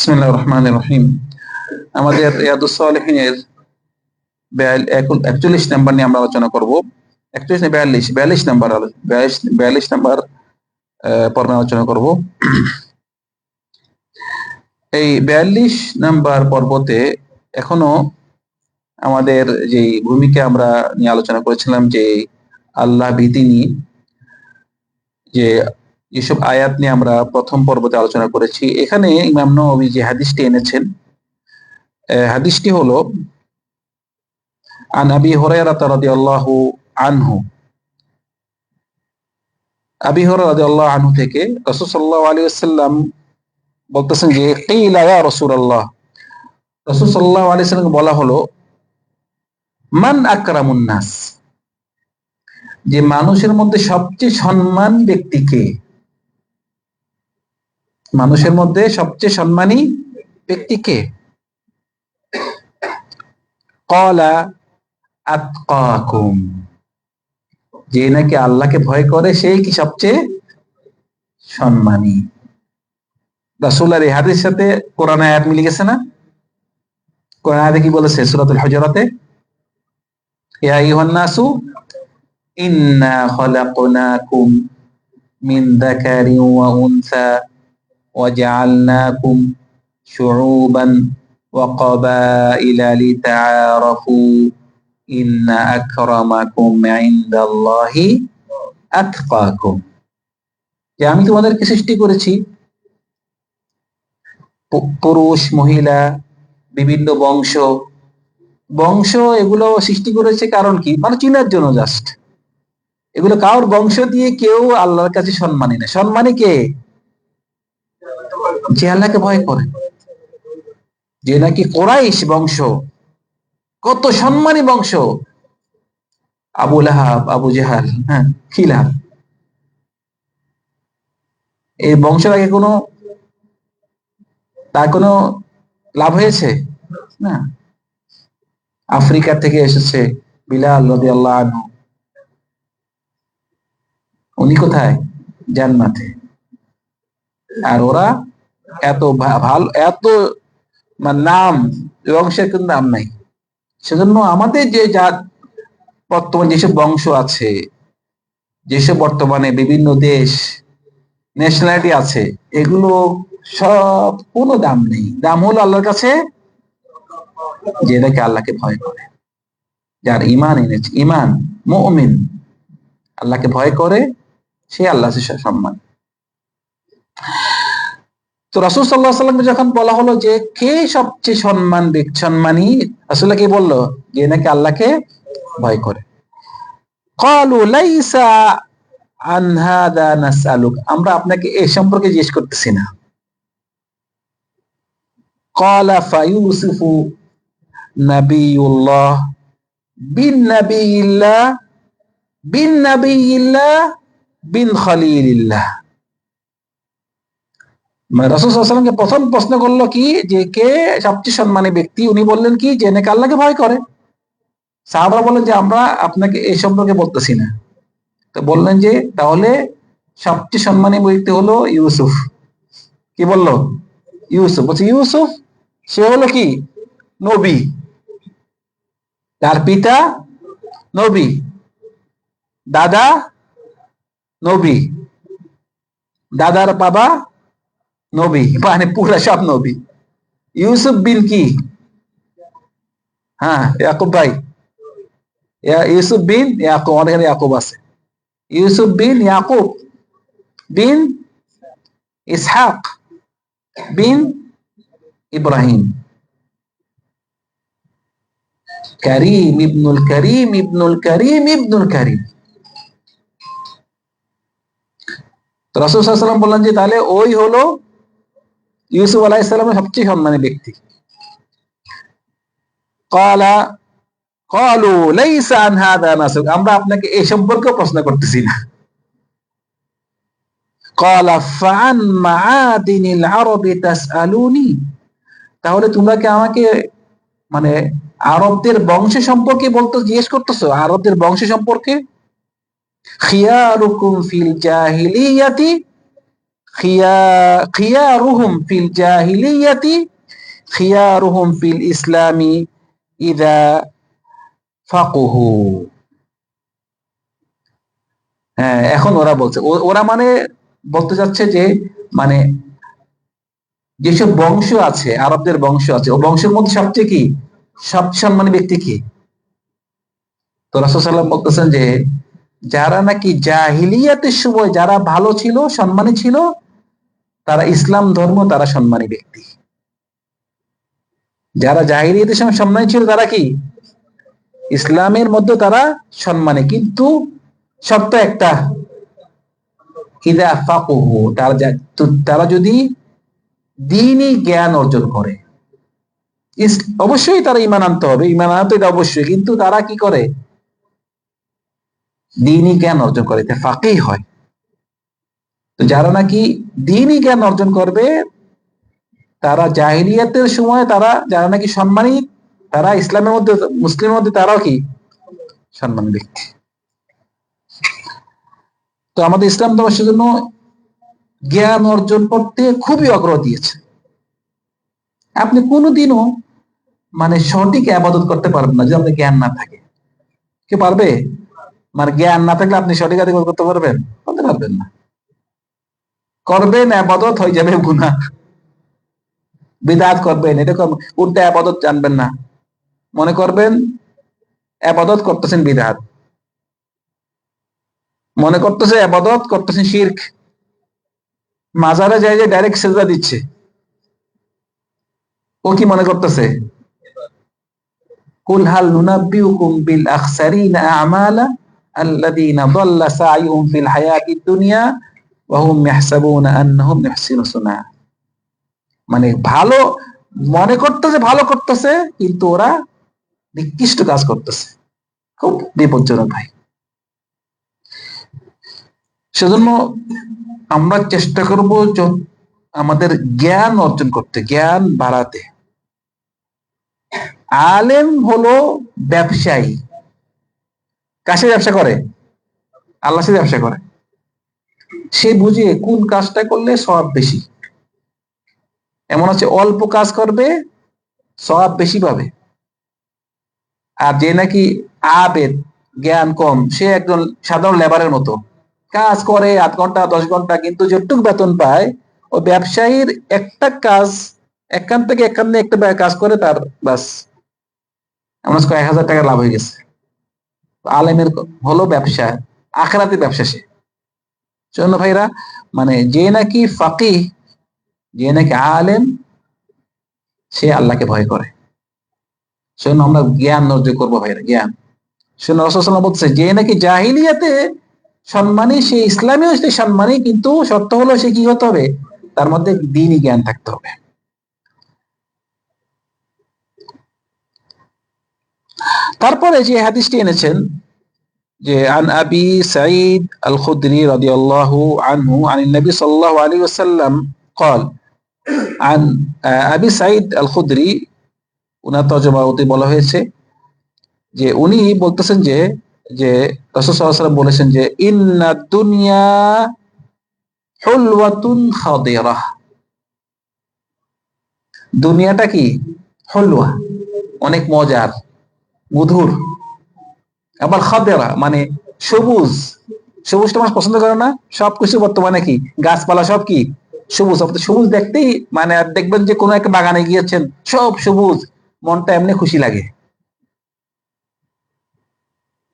বিসমিল্লাহ রহমান রহিম। আমাদের ইয়াদুসলিহিনের একচল্লিশ নাম্বার নিয়ে আমরা আলোচনা করব। একচল্লিশ বিয়াল্লিশ? বিয়াল্লিশ নাম্বার বিয়াল্লিশ বিয়াল্লিশ নাম্বার পর্বে আলোচনা করব। এই বিয়াল্লিশ নাম্বার পর্বতে এখনও আমাদের যে ভূমিকা আমরা নিয়ে আলোচনা করেছিলাম যে আল্লাহ ভীতি যে যেসব আয়াত নিয়ে আমরা প্রথম পর্বতে আলোচনা করেছি। এখানে ইমাম নবী যে হাদিসটি এনেছেন হাদিসটি হলো, আন আবি হুরায়রা রাদিয়াল্লাহু আনহু। আবি আনহু থেকে বলতেছেন যে কিলা ইয়া রাসূলুল্লাহ। রাসূল সাল্লাল্লাহু আলাইহি বলা হলো, মান আকরামুন যে মানুষের মধ্যে সবচেয়ে সম্মান ব্যক্তিকে মানুষের মধ্যে সবচেয়ে সম্মানী ব্যক্তিকে কলা আতকাকুম। যে নাকি আল্লাহকে ভয় করে, সেই কি সবচেয়ে সম্মানী? রাসূলের এই হাদিসের সাথে কোরআন আয়াত মিলে গেছে না? কোরআন আয়াতে কি বলেছে সূরাতুল হুজুরাতে? ইয়া ইন্না খলাকনাকুম মিন যাকারিন ওয়া উনসা। وجعلناكم شعوبا وقبائل لتعارفوا إن أكرمكم عند الله أتقاكم যে আমি তোমাদেরকে সৃষ্টি করেছি পু- পুরুষ মহিলা বিভিন্ন বংশ বংশ এগুলো সৃষ্টি করেছে কারণ কি মানে চিনার জন্য জাস্ট এগুলো কারোর বংশ দিয়ে কেউ আল্লাহর কাছে সম্মানী না সম্মানী কে যে আল্লাহকে ভয় করে, যে নাকি কোরাইশ বংশ, কত সম্মানী বংশ। আবু লাহাব, আবু জাহাল হ্যাঁ লাভ এই বংশের আগে কোনো, তার কোনো লাভ হয়েছে? না। আফ্রিকা থেকে এসেছে বিলাল রদি আল্লাহ উনি কোথায়? জান্নাতে। আর ওরা এত ভালো এত মানে নাম, বংশের কিন্তু নাম নাই। সেজন্য আমাদের যে জাত, বর্তমান যেসব বংশ আছে, যেসব বর্তমানে বিভিন্ন দেশ ন্যাশনালিটি আছে, এগুলো সব কোনো দাম নেই। দাম হলো আল্লাহর কাছে, যে নাকি আল্লাহকে ভয় করে। যার ইমান এনেছে ইমান মুমিন, আল্লাহকে ভয় করে, সে আল্লাহ সম্মান। তো রাসুল সাল্লাহ সাল্লামকে যখন বলা হলো যে কে সবচেয়ে সম্মান দিচ্ছেন মানি আসলে কি বলল? যে নাকি আল্লাহকে ভয় করে। আমরা আপনাকে এ সম্পর্কে জিজ্ঞেস করতেছি না। কলা ফাইউসুফু নাবিউল্লাহ বিন বিন বিন খলিল্লাহ মানে রাসূল সাল্লাল্লাহু প্রথম প্রশ্ন করল কি? যে কে সবচেয়ে সম্মানী ব্যক্তি? উনি বললেন কি, যে নাকি আল্লাহকে ভয় করে। সাহাবারা বললেন যে, আমরা আপনাকে এই সম্পর্কে বলতেছি না। তো বললেন যে, তাহলে সবচেয়ে সম্মানী ব্যক্তি হলো ইউসুফ। কি বলল? ইউসুফ। বলছে, ইউসুফ, সে হলো কি? নবী। তার পিতা নবী, দাদা নবী, দাদার বাবা নবী মানে পুরা সব নবী ইউসুফ বিন কি হ্যাঁ ইয়াকুব ভাই ইয়া- ইউসুফ বিন ইয়াকুব আমাদের এখানে ইয়াকুব আছে ইউসুফ বিন ইয়াকুব বিন ইসহাক বিন ইব্রাহিম করিম ইবনুল করিম ইবনুল করিম ইবনুল করিম তো রাসূল সাল্লাল্লাহু আলাইহি ওয়াসাল্লাম বললেন যে তাহলে ওই হলো ইউসুফ আলাহ সবচেয়ে সম্মানী ব্যক্তি। কলা কলু হাদা আমরা আপনাকে এই সম্পর্কে প্রশ্ন করতেছি না। কলা ফান মাআদিনিল আরবি তাসআলুনি। তাহলে তোমরা কি আমাকে মানে আরবদের বংশ সম্পর্কে বলতে জিজ্ঞেস করতেছো? আরবদের বংশ সম্পর্কে? খিয়ারুকুম ফিল জাহিলিয়াতি খিয়ারুহুম ফিল জাহিলিয়াতি, খিয়ারুহুম ফিল ইসলামি ইদা ফাকুহু। হ্যাঁ এখন ওরা বলছে ওরা মানে বলতে যাচ্ছে যে মানে যেসব বংশ আছে, আরবদের বংশ আছে, ও বংশের মধ্যে সবচেয়ে কি? সব সম্মানী ব্যক্তি কি? তো রাসূলুল্লাহ বলতেছেন যে, যারা নাকি জাহিলিয়াতের সময় যারা ভালো ছিল, সম্মানী ছিল তারা ইসলাম ধর্ম তারা সম্মানী ব্যক্তি। যারা জাহিলিয়াতের সময় সম্মানী ছিল তারা কি? ইসলামের মধ্যে তারা সম্মানী। কিন্তু শর্ত একটা তারা যদি দিনই জ্ঞান অর্জন করে অবশ্যই তারা ইমান আনতে হবে। ইমান আনতে এটা অবশ্যই। কিন্তু তারা কি করে? দিনই জ্ঞান অর্জন করে। ফাঁকেই হয়। তো যারা নাকি দিনই জ্ঞান অর্জন করবে, তারা জাহিলিয়াতের সময় তারা, যারা নাকি সম্মানী, তারা ইসলামের মধ্যে, মুসলিমের মধ্যে, তারাও কি? সম্মান ব্যক্তি। তো আমাদের ইসলাম ধর্ম সেজন্য জ্ঞান অর্জন করতে খুবই আগ্রহ দিয়েছে আপনি কোনোদিনও মানে সঠিক আবাদত করতে পারবেন না যদি আপনার জ্ঞান না থাকে। কে পারবে? মানে জ্ঞান না থাকলে আপনি সঠিক আবাদত করতে পারবেন? করতে পারবেন না। করবেন, আবাদত হয়ে যাবে গুনা বিদাত করবেন, এরকম উল্টা আবাদত জানবেন না। মনে করবেন, আবাদত করতেছেন বিদাত। মনে করতেছে আবাদত করতেছেন শির্ক। মাজারে যাই যে ডাইরেক্ট সেজা দিচ্ছে। ও কি মনে করতেছে? কুল হাল নুনাব্বিউকুম বিল আখসারিনা আমালা আল্লাযীনা দাল্লা সাইউম ফিল হায়াতিদ দুনিয়া মানে ভালো মনে করতেছে, ভালো করতেছে, কিন্তু ওরা নিকৃষ্ট কাজ করতেছে। খুব বিপজ্জনক ভাই। সেজন্য আমরা চেষ্টা করব আমাদের জ্ঞান অর্জন করতে, জ্ঞান বাড়াতে। আলেম হলো ব্যবসায়ী। কাশে ব্যবসা করে? আল্লাহ ব্যবসা করে। সে বুঝে কোন কাজটা করলে সব বেশি। এমন হচ্ছে অল্প কাজ করবে সব বেশি পাবে। আর যে নাকি আবেদ, জ্ঞান কম, সে একজন সাধারণ লেবারের মতো। কাজ করে আধ ঘণ্টা, দশ ঘণ্টা, কিন্তু যেটুক বেতন পায়, ও ব্যবসায়ীর একটা কাজ একান থেকে একান্নে একটা কাজ করে তার বাস এমন এক হাজার টাকা লাভ হয়ে গেছে। আলেমের হলো ব্যবসা আখরাতে ব্যবসা সে। জন্য ভাইরা মানে যে নাকি ফাকি যে নাকি আলেম, সে আল্লাহকে ভয় করে। সেজন্য আমরা জ্ঞান অর্জন করব ভাইরা, জ্ঞান। সেজন্য রসুল্লাহ বলছে যে নাকি জাহিলিয়াতে সম্মানী, সে ইসলামীয় সে সম্মানী, কিন্তু সত্য হলো সে কি হতে হবে? তার মধ্যে দিনই জ্ঞান থাকতে হবে। তারপরে যে হাদিসটি এনেছেন যে আন আবি সাঈদ আল খুদরি রাদিয়াল্লাহু আনহু আন নবী সাল্লাল্লাহু আলাইহি ওয়াসাল্লাম قال عن আবি সাঈদ আল খুদরি উনার তর্জমাতে বলা হয়েছে যে উনি বলতেছেন যে যে রাসূল সাল্লাল্লাহু আলাইহি ওয়াসাল্লাম বলেছেন যে ইন্না দুনিয়া হুলওয়াতুন খাদিরাহ দুনিয়াটা কি হলুয়া অনেক মজার মধুর আবার খাদেরা মানে সবুজ। সবুজটা মানুষ পছন্দ করে না? সবকিছু বর্তমানে কি? গাছপালা সব কি? সবুজ। সবুজ দেখতেই মানে দেখবেন যে কোনো একটা বাগানে গিয়েছেন, সব সবুজ। মনটা এমনি খুশি লাগে।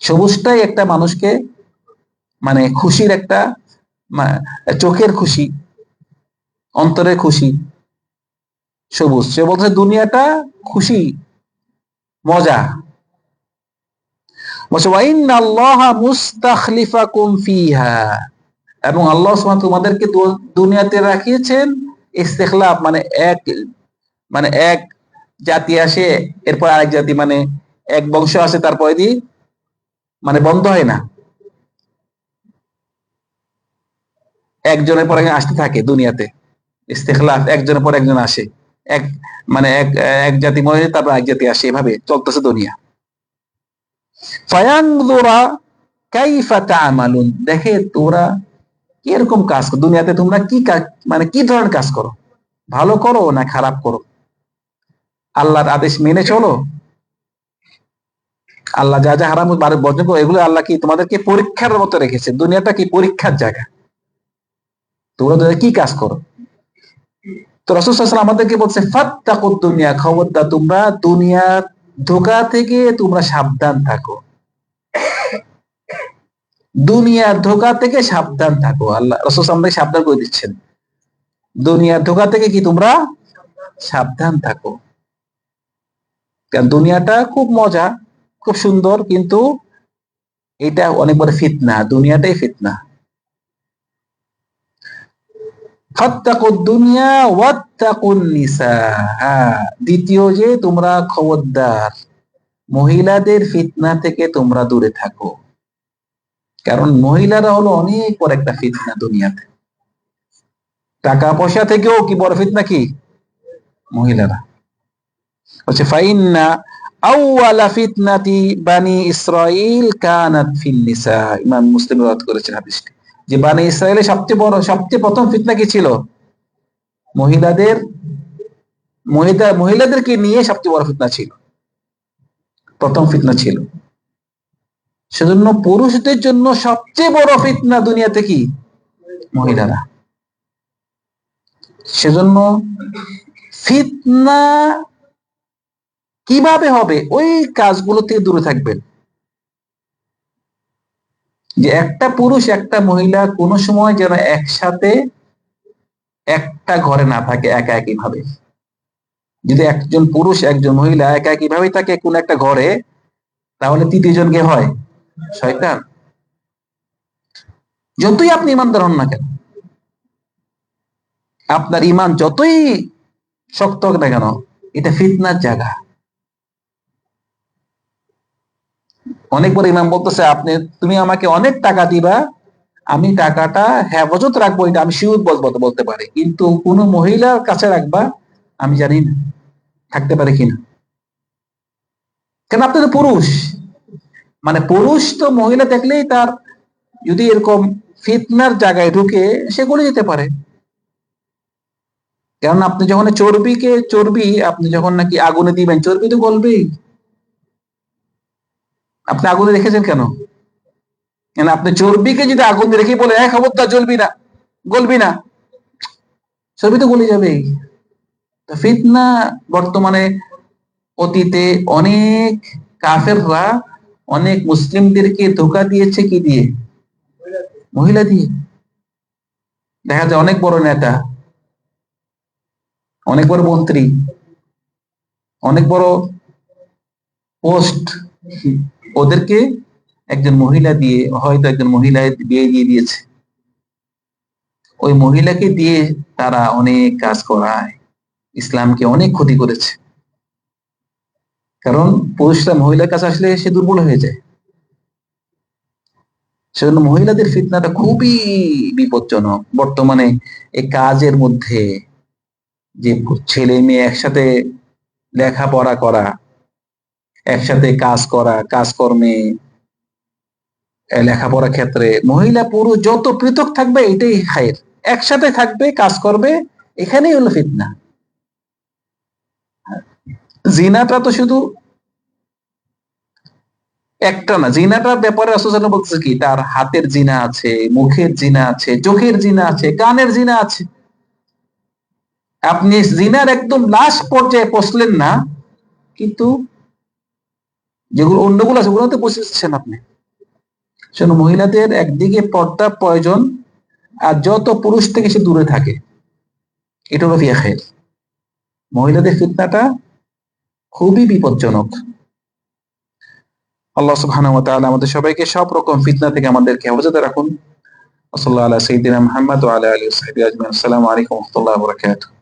সবুজটাই একটা মানুষকে মানে খুশির একটা চোখের খুশি অন্তরের খুশি। সবুজ। সে বলছে, দুনিয়াটা খুশি, মজা। বলছে ওয়াইন আল্লাহ মুস্তাখলিফাকুম ফিহা। এবং আল্লাহ তোমাদেরকে দুনিয়াতে রাখিয়েছেন ইস্তেখলাফ মানে এক মানে এক জাতি আসে, এরপর আরেক জাতি মানে এক বংশ আসে, তারপরে দি মানে বন্ধ হয় না। একজনের পর আসতে থাকে দুনিয়াতে, ইস্তেখলাফ, একজনের পর একজন আসে। এক মানে এক এক জাতি মরে, তারপর এক জাতি আসে, এভাবে চলতেছে দুনিয়া। ফায়াংদুরা কাইফা তা'মালুন। দেখে তোরা কীরকম কাজ করো? দুনিয়াতে তোমরা কি কাজ- মানে কি ধরনের কাজ করো? ভালো করো না খারাপ করো? আল্লাহর আদেশ মেনে চলো। আল্লাহ যা যা হারাম বারে বর্জন করো, এগুলো আল্লাহ কি তোমাদেরকে পরীক্ষার মতো রেখেছে? দুনিয়াটা কি পরীক্ষার জায়গা? তোমরা কি কাজ করো? তো রসুল আমাদেরকে বলছে, ফাত্তাকুদ দুনিয়া। খবরদার, তোমরা দুনিয়ার ধোকা থেকে তোমরা সাবধান থাকো। দুনিয়ার ধোকা থেকে সাবধান থাকো। আল্লাহ, রসুল আমাদেরকে সাবধান করে দিচ্ছেন। দুনিয়ার ধোকা থেকে কি তোমরা সাবধান থাকো? কারণ দুনিয়াটা খুব মজা, খুব সুন্দর, কিন্তু এটা অনেক বড় ফিতনা, দুনিয়াটাই ফিতনা। দুনিয়া নিসা। হ্যাঁ, দ্বিতীয় যে তোমরা খবরদার মহিলাদের ফিতনা থেকে তোমরা দূরে থাকো। কারণ মহিলারা হলো অনেক বড় একটা ফিতনা দুনিয়াতে। টাকা পয়সা থেকেও কি বড় ফিতনা কি? মহিলারা। হচ্ছে ফাইন্না আউয়ালা ফিতনাতি বানি ইসরাইল কানাত ফিন নিসা। ইমাম মুসলিম রদ করেছেন হাদিসটি। যে বানি ইসরায়েলের সবচেয়ে বড়, সবচেয়ে প্রথম ফিতনা কি ছিল? মহিলাদের, মহিলা, মহিলাদেরকে নিয়ে সবচেয়ে বড় ফিতনা ছিল। প্রথম ফিতনা ছিল। সেজন্য পুরুষদের জন্য সবচেয়ে বড় ফিতনা দুনিয়াতে কি? মহিলারা। সেজন্য ফিতনা কীভাবে হবে? ওই কাজগুলো থেকে দূরে থাকবেন। যে একটা পুরুষ, একটা মহিলা কোনো সময় যেন একসাথে একটা ঘরে না থাকে একা একই ভাবে যদি একজন পুরুষ, একজন মহিলা একা একই ভাবে থাকে কোন একটা ঘরে, তাহলে তৃতীয় জন কে হয়? শয়তান। যতই আপনি ইমানদার হন না কেন, আপনার ইমান যতই শক্ত হোক না কেন, এটা ফিতনার জায়গা। অনেক বড় ইমাম বলতেছে, আপনি, তুমি আমাকে অনেক টাকা দিবা, আমি টাকাটা হেফাজত রাখব, এটা আমি শিউর বলব বলতে পারি। কিন্তু কোন মহিলার কাছে রাখবা, আমি জানি না, থাকতে পারে কিনা কেন? আপনি তো পুরুষ। মানে পুরুষ তো মহিলা দেখলেই তার যদি এরকম ফিতনার জায়গায় ঢুকে, সে গলে যেতে পারে। কারণ আপনি যখন চর্বিকে, চর্বি, আপনি যখন নাকি আগুনে দিবেন, চর্বি তো গলবেই। আপনি আগুনে রেখেছেন কেন? আপনি চর্বিকে যদি আগুনে রেখে বলে এক খবরদার, জ্বলবি না, গলবি না। চর্বি তো গলে যাবেই ফিতনা বর্তমানে অতীতে অনেক কাফেররা অনেক মুসলিমদেরকে ধোকা দিয়েছে কি দিয়ে? মহিলা দিয়ে। দেখা যায় অনেক বড় নেতা, অনেক বড় মন্ত্রী, অনেক বড় পোস্ট ওদেরকে একজন মহিলা দিয়ে, হয়তো একজন মহিলা বিয়ে দিয়ে দিয়েছে। ওই মহিলাকে দিয়ে তারা অনেক কাজ করায়। ইসলামকে অনেক ক্ষতি করেছে। কারণ পুরুষরা মহিলার কাছে আসলে সে দুর্বল হয়ে যায়। সেজন্য মহিলাদের ফিতনাটা খুবই বিপজ্জনক। বর্তমানে এই কাজের মধ্যে যে ছেলে মেয়ে একসাথে লেখাপড়া করা একসাথে কাজ করা, কাজকর্মে লেখাপড়ার ক্ষেত্রে, মহিলা, পুরুষ যত পৃথক থাকবে, এটাই হায়ের। একসাথে থাকবে, কাজ করবে, এখানেই হলো ফিতনা। জিনাটা তো শুধু একটা না, জিনাটার ব্যাপারে আসলে বলতেছে কি, তার হাতের জিনা আছে, মুখের জিনা আছে, চোখের জিনা আছে, কানের জিনা আছে। আপনি জিনার একদম লাস্ট পর্যায়ে পৌঁছলেন না, কিন্তু যেগুলো অন্যগুলো আছে, ওগুলোতে পৌঁছে যাচ্ছেন আপনি। শোনো, মহিলাদের একদিকে পর্দা প্রয়োজন, আর যত পুরুষ থেকে সে দূরে থাকে এটা হলো ফিয়া খেল মহিলাদের ফিতনাটা খুবই বিপজ্জনক। আল্লাহ সুবহানাহু আমাদের সবাইকে সব রকম ফিতনা থেকে আমাদেরকে হেফাজতে রাখুন। সাল্লাল্লাহু আলা সাইয়্যিদিনা মুহাম্মদ ওয়া আলাইকুম ওয়া রাহমাতুল্লাহি